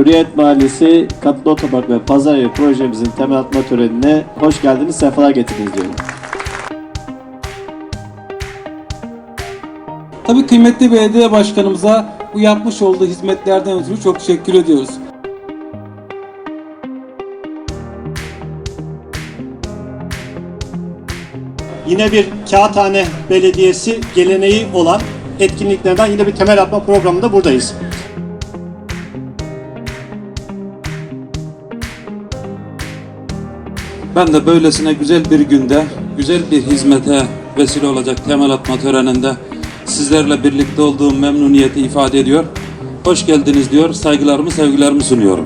Hürriyet Mahallesi Katlı Otopark ve Pazar Yeri projemizin temel atma törenine hoş geldiniz, sefalar getirdiniz diyorum. Tabii kıymetli belediye başkanımıza bu yapmış olduğu hizmetlerden ötürü çok teşekkür ediyoruz. Yine bir Kağıthane Belediyesi geleneği olan etkinliklerden yine bir temel atma programında buradayız. Ben de böylesine güzel bir günde, güzel bir hizmete vesile olacak temel atma töreninde sizlerle birlikte olduğum memnuniyeti ifade ediyor. Hoş geldiniz diyor, saygılarımı, sevgilerimi sunuyorum.